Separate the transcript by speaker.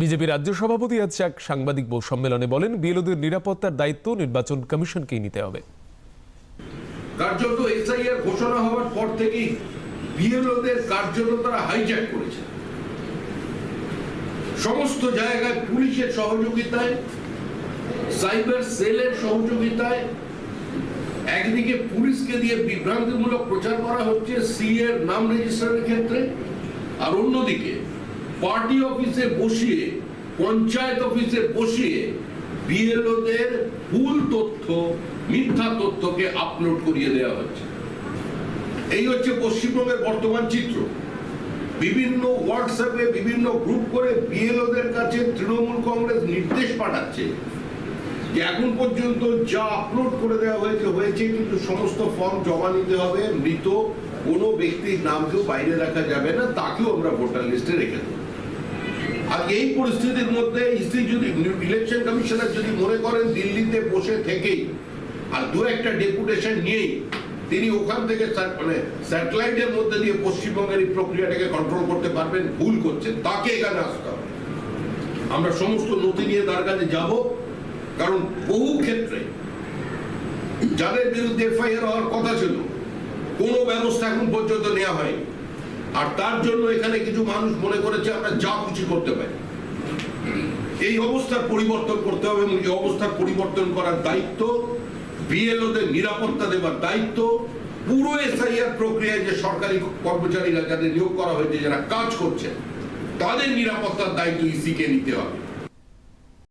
Speaker 1: BJP রাজ্য সভাপতি আজ এক সাংবাদিক সম্মেলনে বলেন, বিএলওদের নিরাপত্তার দায়িত্ব নির্বাচন কমিশনকেই নিতে হবে।
Speaker 2: কার্যত এসআইআর ঘোষণা হওয়ার পর থেকেই বিএলওদের কার্যত তারা হাইজ্যাক করেছে। সমস্ত জায়গায় পুলিশের সহযোগিতায়, সাইবার সেলের সহযোগিতায়, একদিকে পুলিশকে দিয়ে বিভ্রান্তিমূলক প্রচার করা হচ্ছে সি এর নাম রেজিস্ট্রারের ক্ষেত্রে, আর অন্যদিকে পার্টি অফিসে বসিয়ে, পঞ্চায়েত অফিসে বসিয়ে বিএলওদের ভুল তথ্য, মিথ্যা তথ্যকে আপলোড করিয়ে দেওয়া হচ্ছে। এই হচ্ছে পশ্চিমবঙ্গের বর্তমান চিত্র। বিভিন্ন হোয়াটসঅ্যাপে বিভিন্ন গ্রুপ করে বিএলওদের কাছে তৃণমূল কংগ্রেস নির্দেশ পাঠাচ্ছে। এখন পর্যন্ত যা আপলোড করে দেওয়া হয়েছে হয়েছে কিন্তু সমস্ত ফর্ম জমা নিতে হবে, মৃত কোনো ব্যক্তির নামকেও বাইরে রাখা যাবে না, তাকেও আমরা ভোটার লিস্টে রেখে দেবো। আর এই পরিস্থিতির মধ্যে ইসি যদি ইলেকশন কমিশনার যদি মনে করেন দিল্লিতে বসে থেকেই, আর দু একটা ডেপুটেশন নিয়েই, তিনি ওখান থেকে মানে স্যাটেলাইটের মধ্যে দিয়ে পশ্চিমবঙ্গের এই প্রক্রিয়াটাকে কন্ট্রোল করতে পারবেন, ভুল করছেন, তাকে এখানে আসতে হবে। আমরা সমস্ত নথি নিয়ে তার কাছে যাব কারণ বহু ক্ষেত্রে যাদের বিরুদ্ধে এফআইআর হওয়ার কথা ছিল, কোনো ব্যবস্থা এখন পর্যন্ত নেওয়া হয়নি। আর তার জন্য এখানে কিছু মানুষ মনে করেছে, আমরা যা খুশি করতে পারি। এই অবস্থার পরিবর্তন করতে হবে এবং এই অবস্থার পরিবর্তন করার দায়িত্ব বিএলওদের নিরাপত্তা দেওয়ার দায়িত্ব। পুরো এসআইআর প্রক্রিয়ায় যে সরকারি কর্মচারীরা যাদের নিয়োগ করা হয়েছে, যারা কাজ করছে, তাদের নিরাপত্তার দায়িত্ব ইসিকে নিতে হবে।